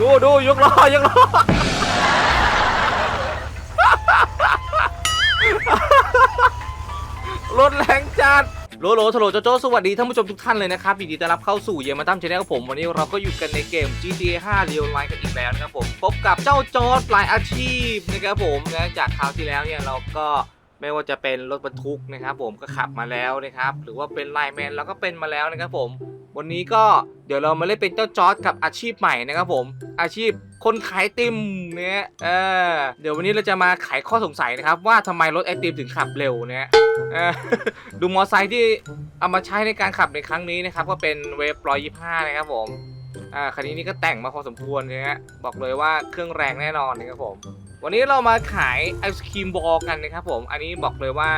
ดูดูยกล้อยกล้อรถแรงจัดโลโลโทโลโจโจสวัสดีท่านผู้ชมทุกท่านเลยนะครับยินดีต้อนรับเข้าสู่เยมาตั้มชาแนลกับผมวันนี้เราก็อยู่กันในเกม GTA 5 Real Life กันอีกแล้วนะครับผมพบกับเจ้าจอร์ดลายอาชีพนะครับผมนะจากคราวที่แล้วเนี่ยเราก็ ไม่ว่าจะเป็นรถบรรทุกนะครับ ผมก็ขับมาแล้วนะครับ หรือว่าเป็นไลน์แมนเราก็เป็นมาแล้วนะครับผม วันนี้ก็เดี๋ยวเรามาเล่นเป็นเจ้าจอร์ดกับอาชีพใหม่นะครับผม อาชีพคนขายติมเนี่ยเออเดี๋ยววันนี้เราจะมาไขข้อสงสัยนะครับ ว่าทำไมรถไอติมถึงขับเร็วเนี่ยเออดูมอไซค์ที่เอามาใช้ในการขับในครั้งนี้นะครับ ก็เป็นเวฟร้อยยี่ห้านะครับผมอ่าคันนี้นี่ก็แต่งมาพอสมควรเนะฮะบอกเลยว่าเครื่องแรงแน่นอนนะครับผม วันนี้เรามาขายไอศครีมบอลกันนะครับผม อันนี้บอกเลยว่า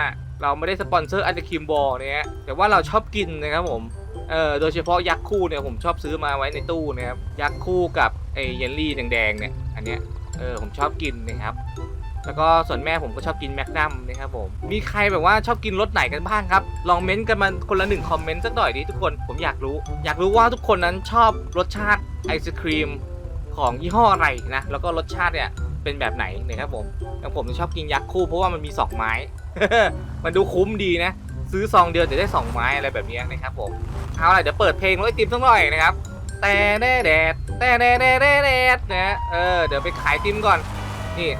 เราไม่ได้สปอนเซอร์ไอศครีมบอลเนี่ยแต่ว่าเราชอบกินนะครับผมเออโดยเฉพาะยักษ์คู่เนี่ยผมชอบซื้อมาไว้ในตู้นะครับยักษ์คู่กับไอเยลลี่แดงๆเนี่ยอันเนี้ยเออผมชอบกินนะครับแล้วก็ส่วนแม่ผมก็ชอบกินแมกนัมนะครับผม มีใครแบบว่าชอบกินรสไหนกันบ้างครับ ลองเม้นต์กันมาคนละหนึ่งคอมเมนต์สักหน่อยดิทุกคน ผมอยากรู้ อยากรู้ว่าทุกคนนั้นชอบรสชาติไอศครีมของยี่ห้ออะไรนะ แล้วก็รสชาติเนี่ย เป็นแบบไหนนะครับผมอย่างผมชอบกินยักษ์คู่เพราะว่ามันมีสองไม้ มันดูคุ้มดีนะ ซื้อซองเดียวจะได้สองไม้อะไรแบบนี้นะครับผมเอาล่ะเดี๋ยวเปิดเพลงรถไอติมสักหน่อยนะครับแต่แน่แดดแต่แน่แน่แน่แดดนะเออเดี๋ยวไปขายติมก่อนนี่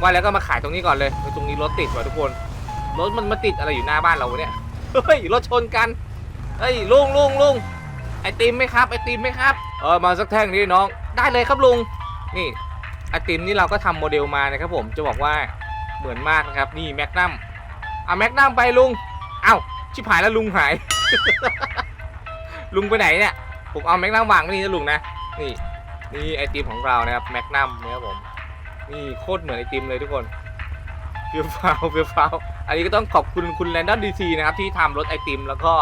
ว่าแล้วก็มาขายตรงนี้ก่อนเลยตรงนี้รถติดว่ะทุกคนรถมันมาติดอะไรอยู่หน้าบ้านเราเนี่ยเฮ้ยรถชนกันเฮ้ยลุงลุงลุงไอติมไหมครับไอติมไหมครับเออมาสักแท่งนี้น้องได้เลยครับลุงนี่ ไอติมนี่เราก็ทำโมเดลมานะครับผมจะบอกว่าเหมือนมากนะครับนี่แมกนัมเอาแมกนัมไปลุงเอ้าชิบหายแล้วลุงหาย ลุงไปไหนเนี่ยผมเอาแมกนัมวางไว้นี่นะลุงนะนี่นี่ไอติมของเรานะครับแมกนัมนะครับผมนี่โคตรเหมือนไอติมเลยทุกคนเฟียวฟ้าวเฟียวฟ้าวอันนี้ก็ต้องขอบคุณคุณแรนดอนดีซีนะครับที่ทำรถไอติม แล้วก็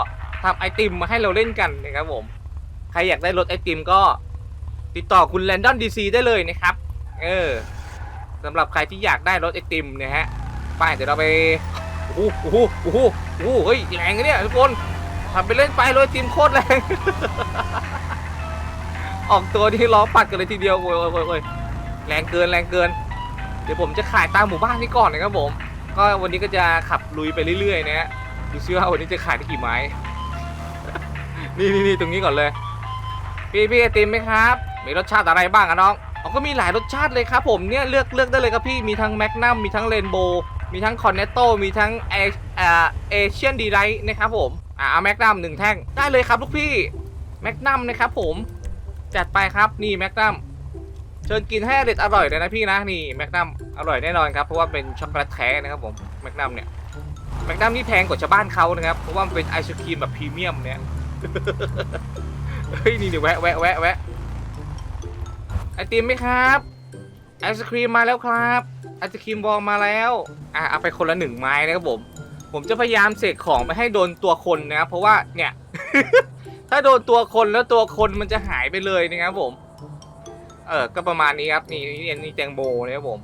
ทำไอติมมาให้เราเล่นกันนะครับผมใครอยากได้รถไอติมก็ติดต่อคุณแรนดอนดีซีได้เลยนะครับ เออสำหรับใครที่อยากได้รถไอติมนะฮะไปเดี๋ยวเราไปโอ้โหโอ้โหโอ้โหเฮ้ยแรงเนี่ยทุกคนทำไปเล่นไปเลยทีมโคตรแรงออกตัวที่ล้อปัดกันเลยทีเดียวโอ้ยโอ้ยโอ้ยโอ้ยแรงเกินแรงเกิน เดี๋ยวผมจะขายตามหมู่บ้านนี้ก่อนนะครับผม ก็วันนี้ก็จะขับลุยไปเรื่อยๆนะฮะดูซิว่าวันนี้จะขายได้กี่ไม้ นี่นี่นี่ตรงนี้ก่อนเลย พี่พี่ไอติมไหมครับ มีรสชาติอะไรบ้างอะน้อง อ๋อก็มีหลายรสชาติเลยครับผมเนี่ยเลือกเลือกได้เลยครับพี่มีทั้งแมกนัมมีทั้งเรนโบว์มีทั้งคอนเนตโตมีทั้งเอเอเอเชียนดีไลท์นะครับผมอ่าแมกนัมหนึ่งแท่งได้เลยครับลูกพี่แมกนัมนะครับผมจัดไปครับนี่แมกนัมเชิญกินให้อร่อยอร่อยเลยนะพี่นะนี่แมกนัมอร่อยแน่นอนครับเพราะว่าเป็นช็อกโกแลตแท้นะครับผมแมกนัมเนี่ยแมกนัมนี่แพงกว่าชาวบ้านเขานะครับเพราะว่ามันเป็นไอศครีมแบบพรีเมียมเนี่ยเฮ้ยนี่เดี๋ยวแวะแวะแวะแวะ ติมไหมครับไอศครีมมาแล้วครับไอศครีมบอลมาแล้วอะเอาไปคนละหนึ่งไม้นะครับผม ผมจะพยายามเสกของไปให้โดนตัวคนนะครับเพราะว่าเนี่ย ถ้าโดนตัวคนแล้วตัวคนมันจะหายไปเลยนะครับผม เออก็ประมาณนี้ครับนี่นี่นี่แตงโมนะครับผม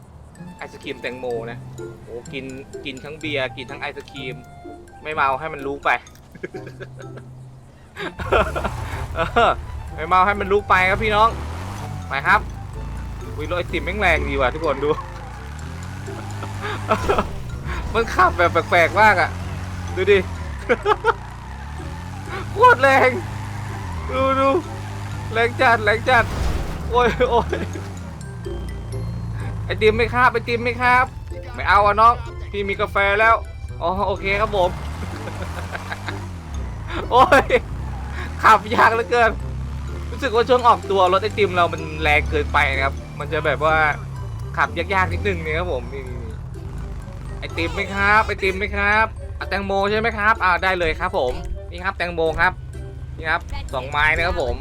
ไอศครีมแตงโมนะโอ้กินกินทั้งเบียร์กินทั้งไอศครีม ไม่เมาให้มันรู้ไปไม่เมาให้มันรู้ไปครับพี่น้อง ไปครับวิรถไอติมแม่งแรงดีว่ะทุกคนดู มันขับแบบแปลกๆมากอะดูดิ โคตรแรง ดูดูแรงจัดแรงจัด โอ้ยโอ้ยไอติมไหมครับไอติมไหมครับ ไม่เอาอะน้อง พี่มีกาแฟแล้ว อ๋อโอเคครับผม โอ้ยขับยากเหลือเกิน รู้สึกว่าช่วงออกตัวรถไอติมเรามันแรงเกินไปนะครับ มันจะแบบว่าขับยากๆนิดนึงเนี่ยครับผมนี่ไอติมไหมครับไอติมไหมครับอแตงโมใช่ไหมครับอ่าได้เลยครับผมนี่ครับแตงโมครับนี่ครับสองไม้นะครับผม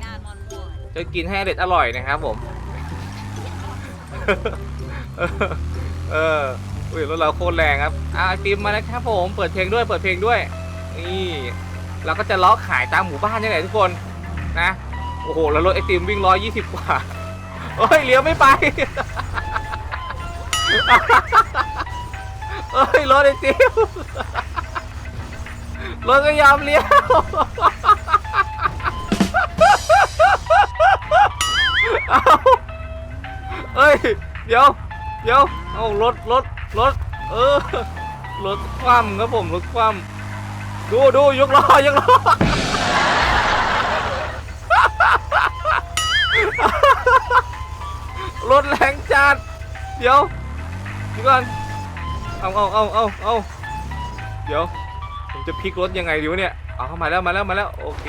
จะกินให้เด็ดอร่อยนะครับผมเออเอออุ้ยรถเราโคตรแรงครับอ่าไอติมมาแล้วครับผมเปิดเพลงด้วยเปิดเพลงด้วยนี่เราก็จะล้อขายตามหมู่บ้านนี่แหละทุกคนนะ โอ้โห แล้วรถไอติมวิ่งร้อยยี่สิบกว่าเฮ้ยเลี้ยวไม่ไปเฮ้ยรถไอติมรถก็ยอมเลี้ยวเอาเอ้ย เดี๋ยว เดี๋ยว เอารถรถรถ เออ รถคว่ำครับผม รถคว่ำดูดูยกล้อยกล้อ รถแรงจัด เดี๋ยวเดี๋ยวก่อน เอาเอาเอาเอาเอาเดี๋ยว ผมจะพลิกรถยังไงดีวะเนี่ย เอาเข้ามาแล้วมาแล้วมาแล้ว โอเค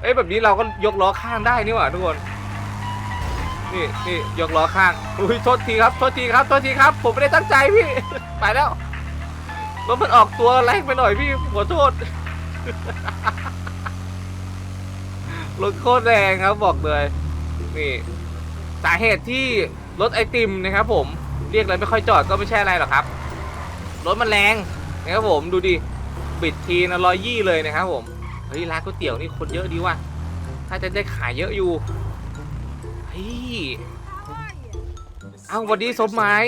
เอ้ยแบบนี้เราก็ยกล้อข้างได้นี่หว่าทุกคน นี่นี่ยกล้อข้าง อุ้ยโทษทีครับโทษทีครับโทษทีครับ ผมไม่ได้ตั้งใจพี่ ไปแล้วรถมันออกตัวแรงไปหน่อยพี่ขอโทษรถโคตรแรงครับบอกเลยนี่ สาเหตุที่รถไอติมนะครับผมเรียกอะไรไม่ค่อยจอดก็ไม่ใช่อะไรหรอกครับ รถมันแรงนะครับผมดูดิบิดทีนะร้อยยี่เลยนะครับผมเฮ้ยร้านก๋วยเตี๋ยวนี่คนเยอะดีว่ะถ้าจะได้ขายเยอะอยู่เฮ้ยเอ้าวันดีสมหมาย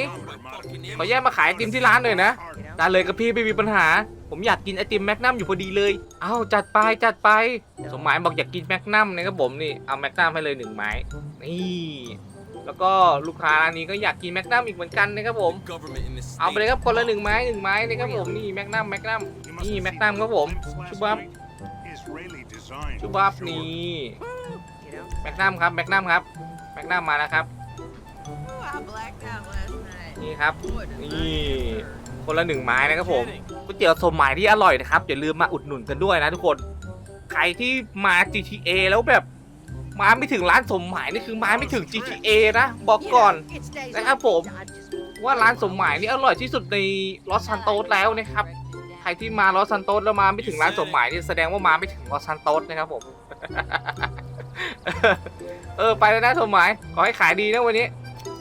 ขอแยกมาขายไอติมที่ร้านหน่อยนะได้เลยกับพี่ไม่มีปัญหา ผมอยากกินไอติมแมกนัมอยู่พอดีเลยเอ้าจัดไปจัดไป สมหมายบอกอยากกินแมกนัมนะครับผมนี่เอาแมกนัมให้เลยหนึ่งไม้นี่แล้วก็ลูกค้าร้านนี้ก็อยากกินแมกนัมอีกเหมือนกันนะครับผม เอาไปเลยครับคนละหนึ่งไม้หนึ่งไม้นะครับผมนี่แมกนัมแมกนัมนี่แมกนัมครับผมชุบบับชุบบับนี่แมกนัมครับแมกนัมครับแมกนัมมาแล้วครับนี่ครับนี่ คนละหนึ่งไม้นะครับผมก๋วยเตี๋ยวสมหมายที่อร่อยนะครับอย่าลืมมาอุดหนุนกันด้วยนะทุกคนใครที่มา GTA แล้วแบบมาไม่ถึงร้านสมหมายนี่คือมาไม่ถึง GTA นะบอกก่อนนะครับผมว่าร้านสมหมายนี่อร่อยที่สุดในลอสซันโตสแล้วนะครับใครที่มาลอสซันโตสแล้วมาไม่ถึงร้านสมหมายนี่แสดงว่ามาไม่ถึงลอสซันโตสนะครับผมเออไปแล้วนะสมหมายขอให้ขายดีนะวันนี้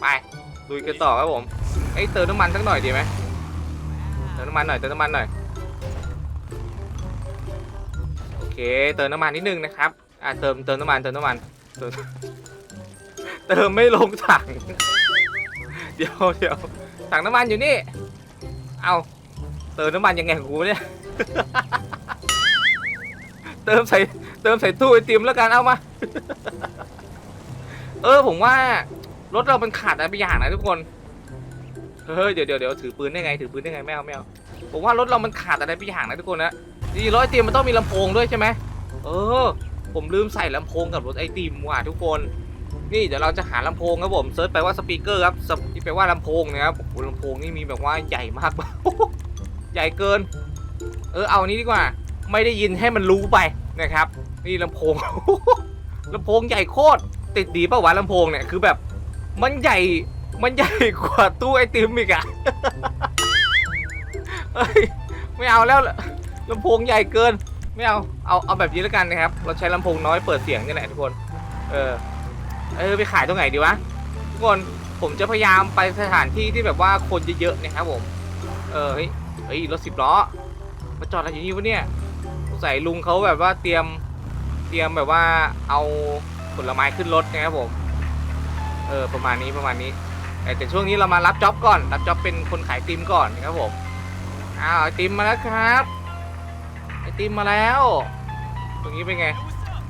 ไปลุยกันต่อครับผมเอ้เติมน้ำมันสักหน่อยดีไหม เติมน้ำมันหน่อยเติมน้ำมันหน่อยโอเคเติมน้ำมันนิดนึงนะครับอ่าเติมเติมน้ำมันเติมน้ำมันเติมเติมไม่ลงถังเดี๋ยวเดี๋ยวถังน้ำมันอยู่นี่ เอาเติมน้ำมันยังไงของกูเนี่ย เติมใส่เติมใส่ตู้ไอติมแล้วกันเอามา เออผมว่ารถเรามันขาดอะไรไปอย่างนะทุกคน เฮ้ยเดี๋ยวเดี๋ยวเดี๋ยวถือปืนได้ไงถือปืนได้ไงไม่เอาไม่เอาผมว่ารถเรามันขาดอะไรไปอย่างนะทุกคนนะดีรถไอติมมันต้องมีลำโพงด้วยใช่ไหมเออ ผมลืมใส่ลำโพงกับรถไอติมว่ะทุกคนนี่เดี๋ยวเราจะหาลำโพงครับผมเซิร์ชไปว่าสปีกเกอร์ครับที่แปลว่าลำโพงนะครับโอ้โหลำโพงนี่มีแบบว่าใหญ่มาก ใหญ่เกิน เออเอาอันนี้ดีกว่า ไม่ได้ยินให้มันรู้ไปนะครับ นี่ลำโพงลำโพงใหญ่โคตรติดดีป่าวะลำโพงเนี่ยคือแบบมันใหญ่ มันใหญ่กว่าตู้ไอติมอีกอะเฮ้ยไม่เอาแล้วลำโพงใหญ่เกิน ไม่เอา เอาเอาแบบนี้แล้วกันนะครับ เราใช้ลำโพงน้อยเปิดเสียงนี่แหละทุกคน เออ เออไปขายตรงไหนดีวะทุกคนผมจะพยายามไปสถานที่ที่แบบว่าคนเยอะๆนะครับผม เออเฮ้ยเฮ้ยรถสิบล้อมาจอดอะไรอยู่นี่วะเนี่ยสงสัยลุงเขาแบบว่าเตรียมเตรียมแบบว่าเอาผลไม้ขึ้นรถนะครับผม เออประมาณนี้ประมาณนี้ แต่ช่วงนี้เรามารับจ็อบก่อน รับจ็อบเป็นคนขายติมก่อนนะครับผมอ้าวไอติมมาแล้วครับไอติมมาแล้ว ตรงนี้เป็นไง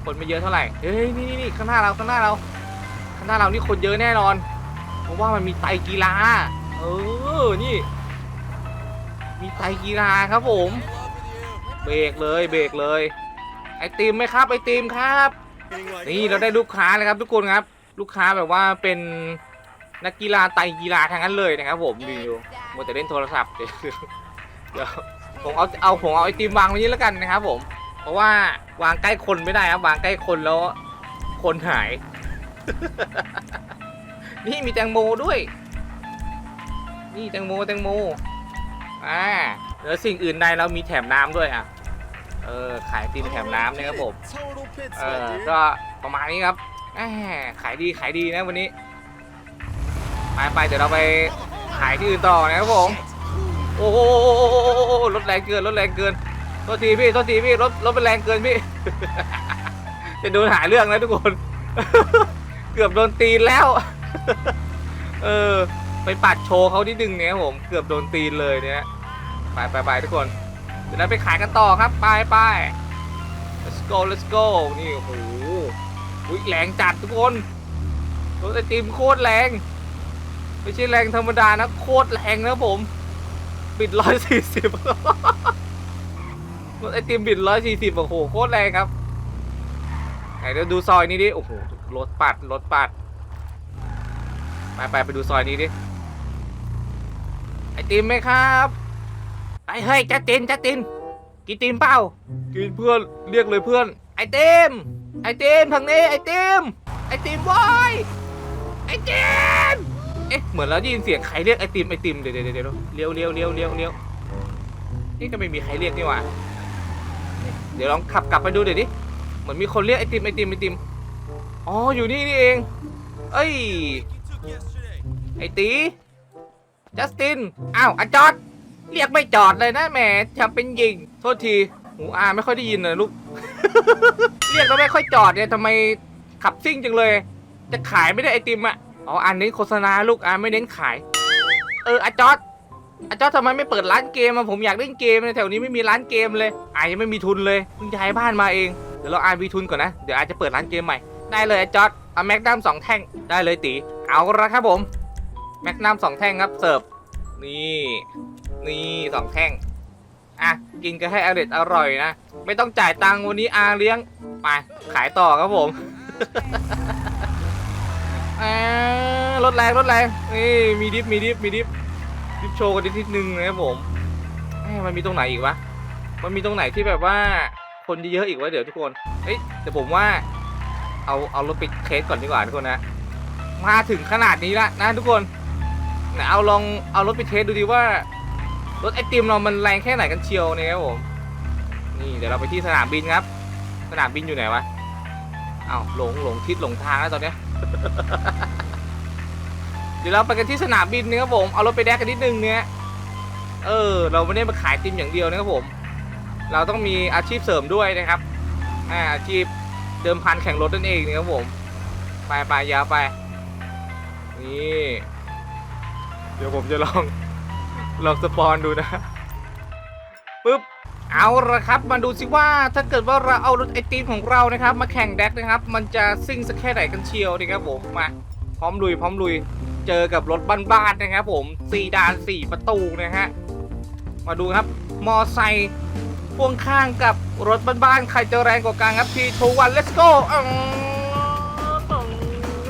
คนไม่เยอะเท่าไหร่เฮ้ยนี่นี่นี่ข้างหน้าเราข้างหน้าเราข้างหน้าเรานี่คนเยอะแน่นอน เพราะว่ามันมีไตกีฬาเออนี่ มีไตกีฬาครับผมเบรกเลยเบรกเลย ไอติมไหมครับไอติมครับ นี่เราได้ลูกค้าเลยครับทุกคนครับ ลูกค้าแบบว่าเป็น นักกีฬาไตรกีฬาทั้งนั้นเลยนะครับผมดูอยู่มัวแต่เล่นโทรศัพท์เดี๋ยวเดี๋ยวผมเอาเอาผมเอาไอติมวางไว้นี้แล้วกันนะครับผม เพราะว่าวางใกล้คนไม่ได้ครับวางใกล้คนแล้ว คนหาย นี่มีแตงโมด้วย นี่แตงโมแตงโมอ่าแล้วสิ่งอื่นใดเรามีแถมน้ำด้วยอะเออขายไอติมแถมน้ำนะครับผมเออก็ประมาณนี้ครับแหมขายดีขายดีนะวันนี้ ไปไปเดี๋ยวเราไปขายที่อื่นต่อนะครับผม โอ้โหรถแรงเกินรถแรงเกินโทษทีพี่โทษทีพี่รถรถเป็นแรงเกินพี่ จะโดนหาเรื่องนะทุกคน เกือบโดนตีนแล้ว เออ ไปปัดโชว์เขาที่ดึงเนี่ยผม เกือบโดนตีนเลยเนี่ยไปไปไปทุกคน เดี๋ยวเราไปขายกันต่อครับ ไปไป let's go let's go นี่โอ้โหแรงจัดทุกคนรถไอติมโคตรแรง ไม่ใช่แรงธรรมดานะ โคตรแรงนะผม บิดร้อยสี่สิบรถไอติมบิดร้อยสี่สิบโอ้โหโคตรแรงครับไหนเดี๋ยวดูซอยนี้ดิ โอ้โห รถปัด รถปัด ไปไปไปดูซอยนี้ดิ ไอติมไหมครับ ไปเฮ้ยจัดตินจัดติน กินติมเปล่า กินเพื่อน เรียกเลยเพื่อน ไอติม ไอติมทางนี้ ไอติม ไอติมบอย ไอติม เอ๊ะ เหมือนเราได้ยินเสียงใครเรียกไอติมไอติมเดี๋ยวเดี๋ยวเดี๋ยวเลี้ยวเลี้ยวเลี้ยวเลี้ยวเลี้ยวนี่ก็ไม่มีใครเรียกนี่หว่าเดี๋ยวลองขับกลับไปดูเดี๋ยวดิเหมือนมีคนเรียกไอติมไอติมไอติมอ๋ออยู่นี่นี่เอง เอ้ยไอตีจัสตินอ้าวอจอด เรียกไม่จอดเลยนะแหมทำเป็นยิง โทษทีหูอาไม่ค่อยได้ยินเลยลูก เรียกแล้วไม่ค่อยจอดเนี่ยทำไมขับซิ่งจังเลย จะขายไม่ได้ไอติมอะ อ๋ออันนี้โฆษณาลูกอาไม่เน้นขาย เอออาจอดอาจอดทำไมไม่เปิดร้านเกมอะผมอยากเล่นเกมในแถวนี้ไม่มีร้านเกมเลยอายังไม่มีทุนเลยเพิ่งย้ายบ้านมาเองเดี๋ยวเราอานมีทุนก่อนนะเดี๋ยวอาจจะเปิดร้านเกมใหม่ได้เลยอาจอดเอาแม็กนัมสองแท่งได้เลยตีเอาละครับผมแม็กนัมสองแท่งครับเสิร์ฟนี่นี่สองแท่งอะกินก็ให้อร่อยอร่อยนะ ไม่ต้องจ่ายตังค์วันนี้อาเลี้ยง ไป ขายต่อครับผม อ่า รถแรงรถแรงนี่มีดิฟมีดิฟมีดิฟดิฟโชว์กันนิดนึงนะครับผมมันมีตรงไหนอีกวะมันมีตรงไหนที่แบบว่าคนเยอะๆอีกวะเดี๋ยวทุกคนเฮ้ยแต่ผมว่าเอาเอารถไปเทสก่อนดีกว่าทุกคนนะมาถึงขนาดนี้ละนะทุกคนไหนเอาลองเอารถไปเทสดูดีว่ารถไอติมเรามันแรงแค่ไหนกันเชียวเนี่ยครับผมนี่เดี๋ยวเราไปที่สนามบินครับ สนามบินอยู่ไหนวะอ้าวหลงหลงทิศหลงทางแล้วตอนเนี้ย เดี๋ยวเราไปกันที่สนามบินนะครับผม เอารถไปแดกกันนิดนึงเนี่ยเออ เราไม่ได้มาขายติมอย่างเดียวนะครับผม เราต้องมีอาชีพเสริมด้วยนะครับ อ่า อาชีพเดิมพันแข่งรถนั่นเองนะครับผม ไปไปยาวไป นี่ เดี๋ยวผมจะลอง ลองสปอนดูนะปึ๊บเอาละครับ มาดูสิว่าถ้าเกิดว่าเราเอารถไอติมของเรานะครับ มาแข่งแดกนะครับ มันจะซิ่งสักแค่ไหนกันเชียวนะครับผมมาพร้อมลุยพร้อมลุย เจอกับรถบ้านๆนะครับผมสี่ดานสี่ประตูนะฮะมาดูครับ มอไซค์พ่วงข้างกับรถบ้านๆใครจะแรงกว่ากันครับทีทูวัน let's go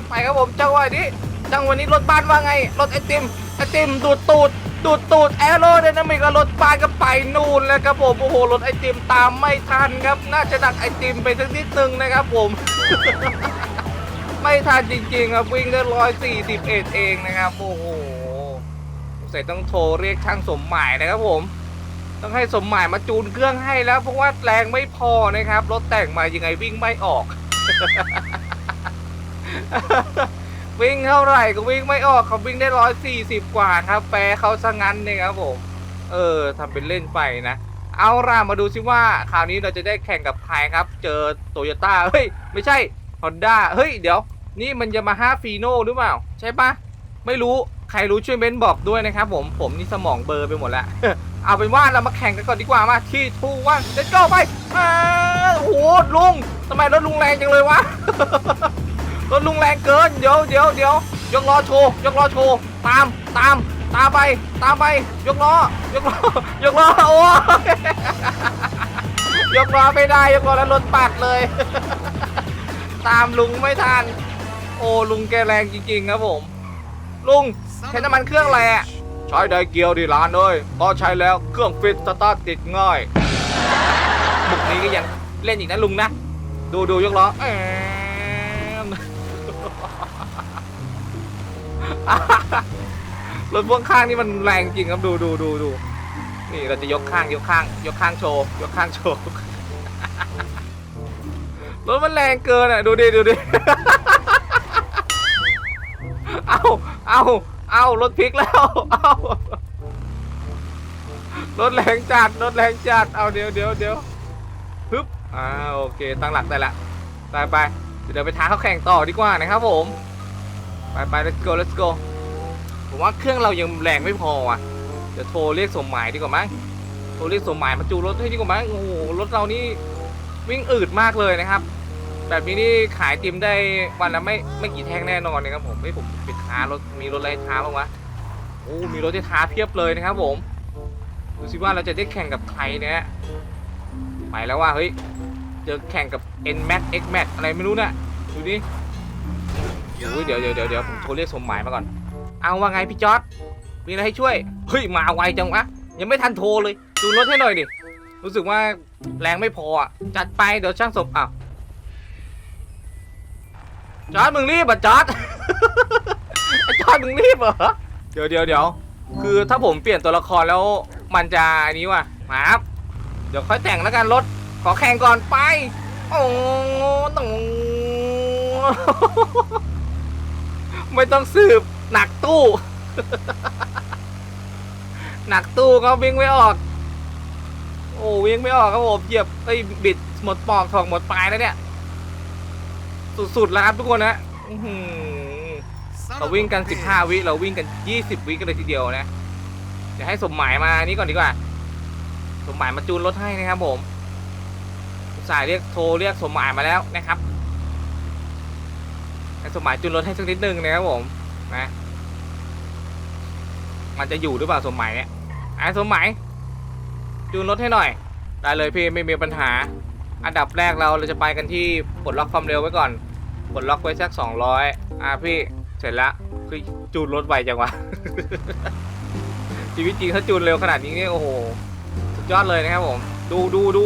ไปครับผมจังหวะนี้จังหวะนี้รถบ้านว่าไง รถไอติมไอติมดูดตูดดูดตูดแอโรไดนามิกกับรถบ้านก็ไปนู่นแล้วครับผมโอ้โหรถไอติมตามไม่ทันครับ น่าจะดักไอติมไปสักนิดนึงนะครับผม ไม่ทันจริงๆครับวิ่งได้ร้อยสี่สิบเอ็ดเองนะครับโอ้โหสงสัยต้องโทรเรียกช่างสมหมายนะครับผม ต้องให้สมหมายมาจูนเครื่องให้แล้วเพราะว่าแรงไม่พอนะครับรถแต่งมายังไงวิ่งไม่ออก วิ่งเท่าไหร่ก็วิ่งไม่ออกเขาวิ่งได้ร้อยสี่สิบกว่าครับแปรเขาซะงั้นเนี่ยครับผมเออทำเป็นเล่นไปนะเอาล่ะมาดูซิว่าคราวนี้เราจะได้แข่งกับใครครับ เจอโตโยต้าเฮ้ย ไม่ใช่ฮอนด้าเฮ้ย เดี๋ยว นี่มันยามาฮ่าฟีโน่หรือเปล่า ใช่ปะไม่รู้ใครรู้ช่วยเม้นบอกด้วยนะครับผมผมนี่สมองเบอร์ไปหมดแล้ว เอาเป็นว่าเรามาแข่งกันก่อนดีกว่ามาที่ทูวันเ let's go ไปอ่าโอ้โหลุงทำไมรถลุงแรงจังเลยวะรถลุงแรงเกินเดี๋ยวเดี๋ยวเดี๋ยวยกล้อโชว์ยกล้อโชว์ตามตามตามไปตามไป ยกล้อยกล้อยกล้อโอ้ยยกล้อไม่ได้ยกล้อแล้วรถปัดเลย ตามลุงไม่ทัน โอ้ลุงแกแรงจริงๆครับผม ลุงใช้น้ำมันเครื่องอะไรอะใช้ไดเกียวดีร้านเลยพอใช้แล้วเครื่องฟิตสตาร์ทติดง่ายบุกนี้ก็ยังเล่นอีกนะลุงนะ ดูดูยกล้อแอมรถพ่วงข้างนี่มันแรงจริงครับดูดูดูดูนี่เราจะยกข้างยกข้าง ยกข้างโชว์ยกข้างโชว์รถมันแรงเกินอะดูดิดูดิ เอาเอาเอารถพลิกแล้ว เอารถแรงจัดรถแรงจัด เอาเดี๋ยวเดี๋ยวเดี๋ยวฮึบอ่าโอเค ตั้งหลักได้ละไปไปเดี๋ยวไปท้าเขาแข่งต่อดีกว่านะครับผม ไปไป let's go let's go ผมว่าเครื่องเรายังแรงไม่พออะเดี๋ยวโทรเรียกสมหมายดีกว่ามั้งโทรเรียกสมหมายมาจูรถให้ดีกว่ามั้งโอ้โหรถเรานี่วิ่งอืดมากเลยนะครับ แบบนี้นี่ขายติมได้วันละไม่ไม่กี่แท่งแน่นอนนะครับผมไม่ผมไป ท้ารถมีรถอะไรท้าบ้างวะโอ้ มีรถที่ท้าเพียบเลยนะครับผมดูสิว่าเราจะได้แข่งกับใครเนี่ยไปแล้วว่าเฮ้ยเจอแข่งกับ N Max X Max อะไรไม่รู้น่ะดูดิโอ้ยเดี๋ยวเดี๋ยวเดี๋ยวเดี๋ยวผมโทรเรียกสมหมายมาก่อน เอาว่าไงพี่จอร์ดมีอะไรให้ช่วยเฮ้ยมาไวจังวะยังไม่ทันโทรเลยดูรถให้หน่อยดิรู้สึกว่าแรงไม่พออะจัดไปเดี๋ยวช่างสมอ้าวจอร์ดมึงรีบอะจอร์ด อ้จอร์ดมึงรีบเหรอ เดี๋ยวเดี๋ยวเดี๋ยวคือถ้าผมเปลี่ยนตัวละครแล้วมันจะอันนี้ว่ะมาครับเดี๋ยวค่อยแต่งแล้วกันรถ ขอแข่งก่อนไป โอ้ต้อง ไม่ต้องสืบหนักตู้ หนักตู้เขาวิ่งไม่ออก โอ้วิ่งไม่ออกครับผมเหยียบไอ้บิดหมดปอกถอกหมดปลายแล้วเนี่ย สุดๆแล้วครับทุกคนนะอื เราวิ่งกัน 15 วิเราวิ่งกัน 20 วิกันเลยทีเดียวนะ เดี๋ยวให้สมหมายมานี่ก่อนดีกว่า สมหมายมาจูนรถให้นะครับผมสายเรียกโทรเรียกสมหมายมาแล้วนะครับให้สมหมายจูนรถให้สักนิดนึงนะครับผมนะ มันจะอยู่หรือเปล่าสมหมายเนี่ยไอ้สมหมายจูนรถให้หน่อย ได้เลยพี่ไม่มีปัญหา อันดับแรกเราเราจะไปกันที่ปลดล็อกความเร็วไว้ก่อนปลดล็อกไว้สัก200อะพี่ เสร็จแล้วคือจูนรถไวจังวะ ชีวิตจริงถ้าจูนเร็วขนาดนี้เนี่ยโอ้โห สุดยอดเลยนะครับผม ดูดูดู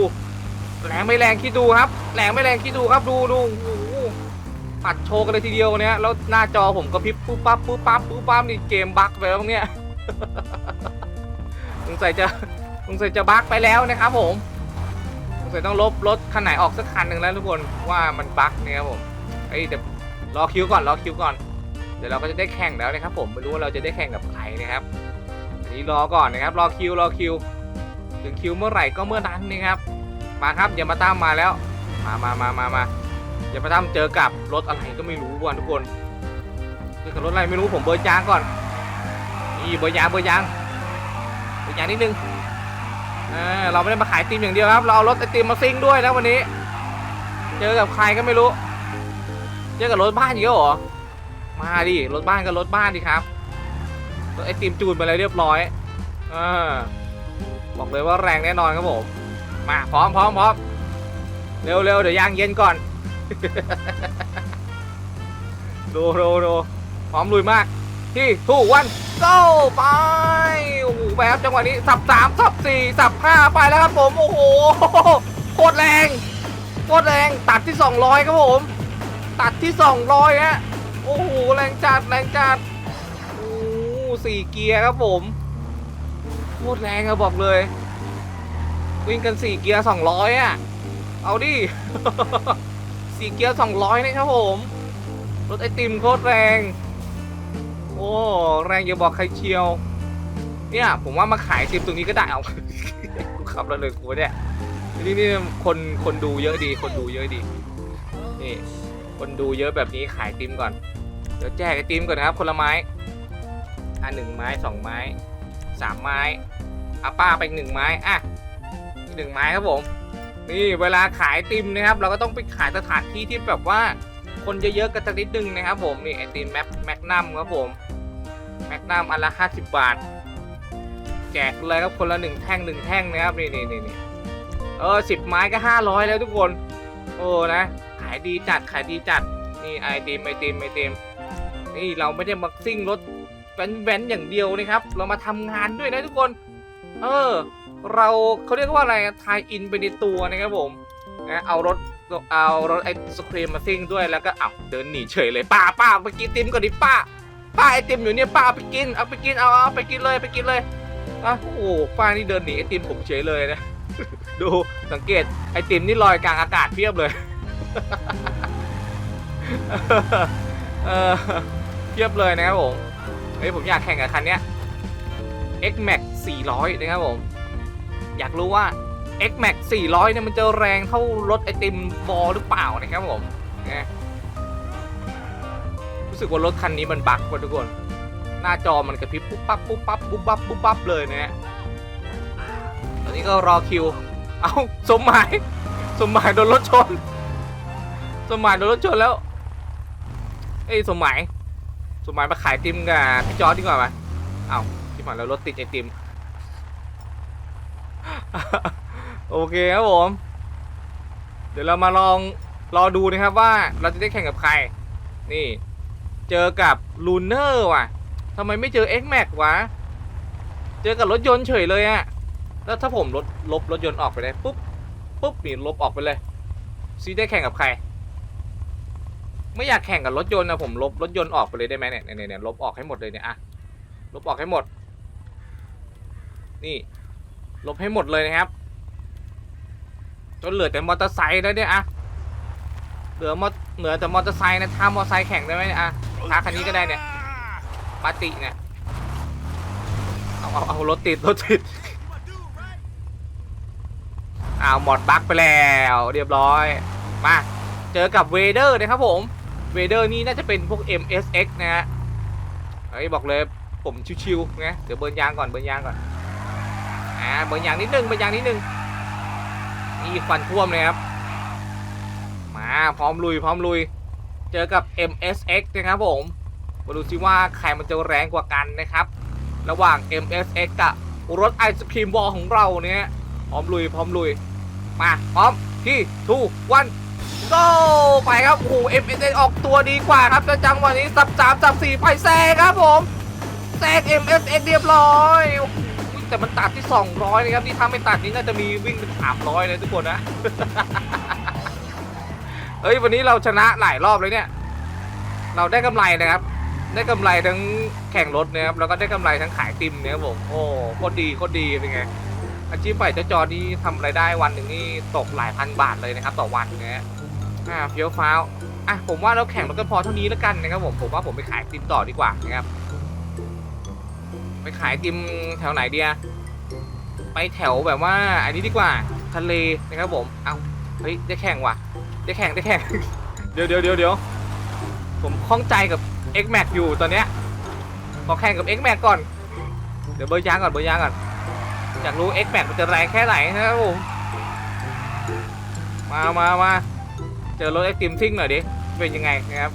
แรงไม่แรงคิดดูครับ แรงไม่แรงคิดดูครับดูดูโอ้โหปัดโชว์กันเลยทีเดียวเนี่ยแล้วหน้าจอผมก็พริบปุ๊บปั๊บปุ๊บปั๊บปุ๊บปั๊บนี่เกมบั๊กไปแล้วเนี่ยสงสัยจะสงสัยจะบั๊กไปแล้วนะครับผมสงสัยต้องลบรถคันไหนออกสักคันหนึ่งแล้วทุกคนว่ามันบั๊กเนี่ยครับผมเอ้เดี๋ยวรอคิวก่อนรอคิวก่อน ดี๋ยวเราก็จะได้แข่งแล้วนะครับ ผมไม่รู้ว่าเราจะได้แข่งกับใครนะครับอันนี้รอก่อนนะครับ รอคิวรอคิว ถึงคิวเมื่อไหร่ก็เมื่อนั้นนะครับ มาครับอย่ามาตามมาแล้ว มามามามามาอย่ามาตามเจอกับรถอะไรก็ไม่รู้ว่ะทุกคนเจอกับรถอะไรไม่รู้ผมเบอร์ยางก่อนนี่เบอร์ยางเบอร์ยางเบอร์ยางนิดนึงเออเราไม่ได้มาขายติมอย่างเดียวครับ เราเอารถไอติมมาซิ่งด้วยนะวันนี้ เจอกับใครก็ไม่รู้ เจอกับรถบ้านอีกแล้วเหรอ มาดิรถบ้านก็รถบ้านดิครับรถไอติมจูนไปแล้วเรียบร้อยเออบอกเลยว่าแรงแน่นอนครับผม มาพร้อมพร้อมพร้อมเร็วเร็วเดี๋ยวยางเย็นก่อน ดูดูดูพร้อมลุยมากที่ทูวันโก้ไปโอ้โหไปครับจังหวะนี้สับสามสับสี่สับห้าไปแล้วครับผมโอ้โหโคตรแรงโคตรแรงตัดที่200ครับผม ตัดที่200ฮะ โอ้โหแรงจัดแรงจัดโอ้สี่เกียร์ครับผมโคตรแรงอะบอกเลย วิ่งกันสี่เกียร์200อยอะเอาดิสี่เกียร์200นะครับผม รถไอติมโคตรแรง โอ้แรงอย่าบอกใครเชียว เนี่ยผมว่ามาขายติมตรงนี้ก็ได้เอากูขับแล้วเลยกูเนี่ยนี่นี่คนคนดูเยอะดี คนดูเยอะดีนี่ คนดูเยอะแบบนี้ขายติมก่อน เดี๋ยวแจกไอติมก่อนนะครับ คนละไม้อะหนึ่งไม้สองไม้สามไม้อะป้าไปหนึ่งไม้อะหนึ่งไม้ครับผมนี่เวลาขายติมนะครับ เราก็ต้องไปขายสถานที่ที่แบบว่า คนเยอะๆกันสักนิดนึงนะครับ ผมนี่ไอติมแมปแมกนัมครับผมแมกนัมอันละ50บบาท แจกเลยครับคนละหนึ่งแท่งหนึ่งแท่งนะครับนี่นี่นี่เออสิบไม้ก็500แล้วทุกคน โอ้นะายดีจัดขายดีจัดนี่ไอติมไอติมไอติมนี่เราไม่ได้มาซิ่งรถแว้นๆอย่างเดียวนะครับ เรามาทำงานด้วยนะทุกคน เออ เราเขาเรียกว่าอะไรทายอินไปในตัวนะครับผมนะเอารถเอารถไอศครีมมาซิ่งด้วยแล้วก็เอาเดินหนีเฉยเลยป้าป้าไปกินติมก่อนดิป้าป้าไอติมอยู่เนี่ยป้าไปกินเอาไปกินเอาเอาไปกินเลยไปกินเลยอะโอ้โหป้านี่เดินหนีไอติมผมเฉยเลยนะดูสังเกตไอติมนี่ลอยกลางอากาศเพียบเลย เออเพียบเลยนะครับผม เฮ้ยผมอยากแข่งกับคันเนี้ย X Max 400 นะครับผม อยากรู้ว่า X Max 400 เนี่ยมันจะแรงเท่ารถไอติมบอลหรือเปล่านะครับผมนะรู้สึกว่ารถคันนี้มันบั๊กว่ะทุกคน หน้าจอมันกระพริบปุ๊บปั๊บปุ๊บปั๊บปุ๊บปั๊บปุ๊บปั๊บเลยนะฮะตอนนี้ก็รอคิว เอาสมหมาย สมหมายโดนรถชน สมหมายโดนรถชนแล้วเอ้ยสมหมายสมหมายมาขายติมกับพี่จอร์ดดีกว่าไหมเอ้าที่ผ่านแล้วรถติดไอติม โอเคครับผม เดี๋ยวเรามาลองรอดูนะครับว่าเราจะได้แข่งกับใคร นี่ เจอกับลูเนอร์ว่ะทำไมไม่เจอ X Max วะ เจอกับรถยนต์เฉยเลยอะแล้วถ้าผมลดลบรถยนต์ออกไปได้ปุ๊บปุ๊บนี่ลบออกไปเลยซีได้แข่งกับใคร ไม่อยากแข่งกับรถยนต์นะผมลบรถยนต์ออกไปเลยได้ไหมเนี่ยเนี่ยเนี่ยลบออกให้หมดเลยเนี่ยอะลบออกให้หมด นี่ ลบให้หมดเลยนะครับจนเหลือแต่มอเตอร์ไซค์แล้วเนี่ยอะเหลือมอเหลือแต่มอเตอร์ไซค์นะท้ามอเตอร์ไซค์แข่งได้ไหมเนี่ยอะท้าคันนี้ก็ได้เนี่ยปาติเนี่ยเอาเอาเอารถติดรถติดอ้าวหมดบั๊กไปแล้ว เรียบร้อย มา เจอกับเวเดอร์นะครับผม เวเดอร์นี่น่าจะเป็นพวก MSX นะฮะเฮ้ยบอกเลยผมชิวๆนะเดี๋ยวเบิร์นยางก่อนเบิร์นยางก่อนอ่าเบิร์นยางนิดนึงเบิร์นยางนิดนึงนี่ควันท่วมเลยครับมาพร้อมลุยพร้อมลุย เจอกับ MSX นะครับผมมาดูซิว่าใครมันจะแรงกว่ากันนะครับ ระหว่าง MSX กับรถไอศครีมบอลของเราเนี่ยพร้อมลุยพร้อมลุยมาพร้อมที่ทูวัน โ o ไปครับโอ้โห MSX ออกตัวดีกว่าครับแล้วจังหวะนี้สับสามสับสี่ไปแซงครับผมแซง MSX เรียบร้อยแต่มันตัดที่ 200นะครับนี่ถ้าไม่ตัดนี้น่าจะมีวิ่งเป็น300เลยทุกคนนะเฮ้ยวันนี้เราชนะหลายรอบเลยเนี่ย เราได้กำไรนะครับ ได้กำไรทั้งแข่งรถนะครับแล้วก็ได้กำไรทั้งขายติมเนี่ยครับผมโอ้โคตรดีโคตรดีเป็นไงอาชีพใหม่เจจอนี่ทำรายได้วันหนึ่งนี่ตกหลายพันบาทเลยนะครับ ต่อวันนะฮะ อ่าเฟี้ยวฟ้าวอะผมว่าเราแข่งรถกันพอเท่านี้แล้วกันนะครับผมผมว่าผมไปขายติมต่อดีกว่านะครับ ไปขายติมแถวไหนเดียไปแถวแบบว่า อันนี้ดีกว่าทะเลนะครับผมเอาเฮ้ยได้แข่งว่ะได้แข่งได้แข่ง เดี๋ยวเดี๋ยวเดี๋ยวเดี๋ยวผมข้องใจกับ X Max อยู่ตอนเนี้ยขอแข่งกับ X Max ก่อน เดี๋ยวเบอร์ยางก่อนเบอร์ยางก่อนอยากรู้ X Max มันจะแรงแค่ไหนนะครับผมมามามา จอรถไอติมซิ่งหน่อยดิ เป็นยังไงนะครับ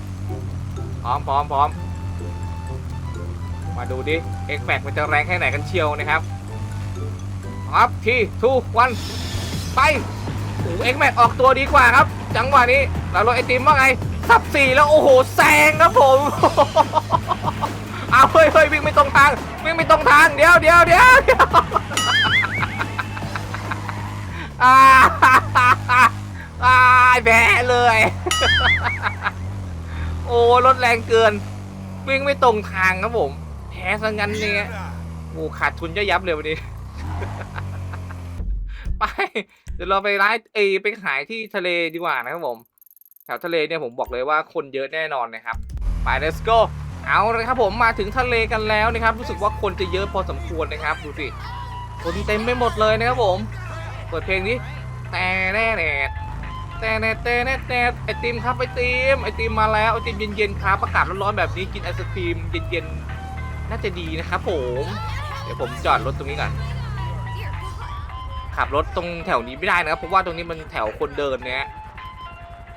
พร้อมพร้อมพร้อมมาดูดิ X Max มันจะแรงแค่ไหนกันเชียวนะครับครับทีทูวันไปโอ้ X Max ออกตัวดีกว่าครับ จังหวะนี้แล้วรถไอติมว่าไงสับสี่แล้วโอ้โหแซงครับผมเอาเฮ้ยเฮ้ยวิ่งไม่ตรงทางวิ่งไม่ตรงทางเดี๋ยวเดี๋ยวเดี๋ยว เดี๋ยแพ้เลย โอ้รถแรงเกิน วิ่งไม่ตรงทางครับผม แพ้ซะงั้นเนี่ยโอ้ขาดทุนเยอะยับเลยวันนี้ ไป เดี๋ยวเราไปร้านเอไปขายที่ทะเลดีกว่านะครับผม แถวทะเลเนี่ยผมบอกเลยว่าคนเยอะแน่นอนนะครับ ไป let's go เอาเลยครับผมมาถึงทะเลกันแล้วนะครับ รู้สึกว่าคนจะเยอะพอสมควรนะครับดูสิคนเต็มไปหมดเลยนะครับผม เปิดเพลงนี้แต่แน่แน่ แต่แน่แต่แน่แต่ไอติมครับไอติมไอติมมาแล้วไอติมเย็นๆครับอากาศร้อนๆแบบนี้กินไอศครีมเย็นๆน่าจะดีนะครับผมเดี๋ยวผมจอดรถตรงนี้ก่อนขับรถตรงแถวนี้ไม่ได้นะครับเพราะว่าตรงนี้มันแถวคนเดินเนี่ย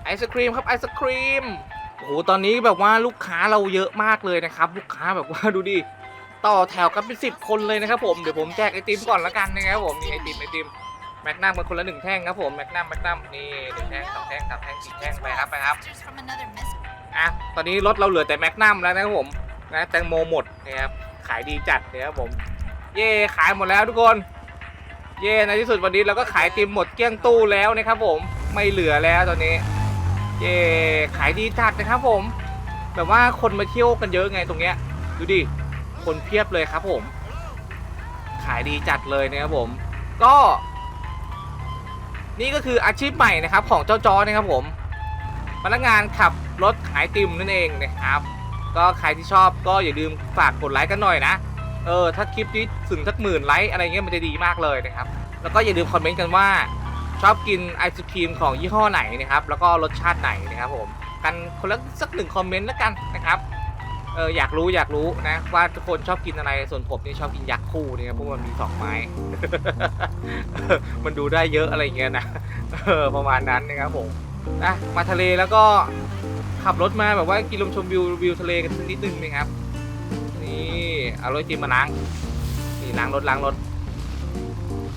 ไอศครีมครับไอศครีมโอ้โหตอนนี้แบบว่าลูกค้าเราเยอะมากเลยนะครับ ลูกค้าแบบว่าดูดิต่อแถวกันเป็นสิบคนเลยนะครับผมเดี๋ยวผมแจกไอติมก่อนละกันนะครับผมนี่ไอติมไอติม แมกนัมกันคนละหนึ่งแท่งครับผมแมกนัมแมกนัมนี่หนึ่งแท่งสองแท่งสามแท่งสี่แท่งไปครับไปครับอะตอนนี้รถเราเหลือแต่แมกนัมแล้วนะครับผมนะแตงโมหมดนะครับขายดีจัดนะครับผม เย่ขายหมดแล้วทุกคน เย่ในที่สุดวันนี้เราก็ขายติมหมดเกลี้ยงตู้แล้วนะครับผมไม่เหลือแล้วตอนนี้ เย่ขายดีจัดนะครับผม แบบว่าคนมาเที่ยวกันเยอะไงตรงเนี้ยดูดิคนเพียบเลยครับผม ขายดีจัดเลยนะครับผม ก็ นี่ก็คืออาชีพใหม่นะครับของเจ้าจอนะครับผมพนักงานขับรถขายติมนั่นเองนะครับ ก็ใครที่ชอบก็อย่าลืมฝากกดไลค์กันหน่อยนะ เออถ้าคลิปนี้ถึงสักหมื่นไลค์อะไรเงี้ยมันจะดีมากเลยนะครับ แล้วก็อย่าลืมคอมเมนต์กันว่า ชอบกินไอศครีมของยี่ห้อไหนนะครับ แล้วก็รสชาติไหนนะครับผม กันคนละสักหนึ่งคอมเมนต์แล้วกันนะครับ เอออยากรู้อยากรู้นะ ว่าทุกคนชอบกินอะไรส่วนผมนี่ชอบกินยักษ์คู่เนี่ยเพราะมันมีสองไม้ มันดูได้เยอะอะไรเงี้ยนะเออประมาณนั้นนะครับผมนะมาทะเลแล้วก็ขับรถมาแบบว่ากินลมชมวิววิวทะเลกันสักนิดนึงนะครับ นี่เอารถจีมมาล้างนี่ล้างรถล้างรถ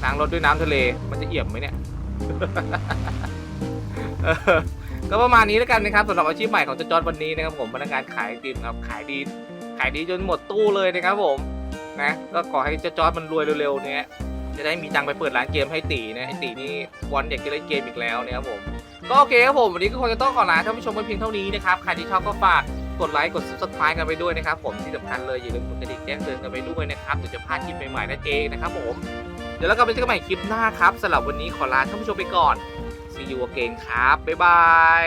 ล้างรถด้วยน้ำทะเลมันจะเอี่ยมไหมเนี่ย ก็ประมาณนี้แล้วกันนะครับสำหรับอาชีพใหม่ของเจาจอดวันนี้นะครับผมพนักงานขายไอติมครับขายดีขายดีจนหมดตู้เลยนะครับผมนะก็ขอให้เจาจอดมันรวยเร็วๆเนี่ยจะได้มีตังไปเปิดร้านเกมให้ตีนะให้ตีนี่วันอยากจะเล่นเกมอีกแล้วนะครับผมก็โอเคครับผมวันนี้ก็คงจะต้องขอลาท่านผู้ชมไปเพียงเท่านี้นะครับใครที่ชอบก็ฝากกดไลค์กด subscribe กันไปด้วยนะครับผมที่สำคัญเลยอย่าลืมกดกระดิ่งแจ้งเตือนกันไปด้วยนะครับเดี๋ยวจะพลาดคลิปใหม่ๆนั่นเองนะครับผมเดี๋ยวเรากลับไปเจอกันใหม่คลิปหน้าครับสำหรับวันนี้ขอลาท่านผู้ชมไปก่อน See you again ครับ บ๊ายบาย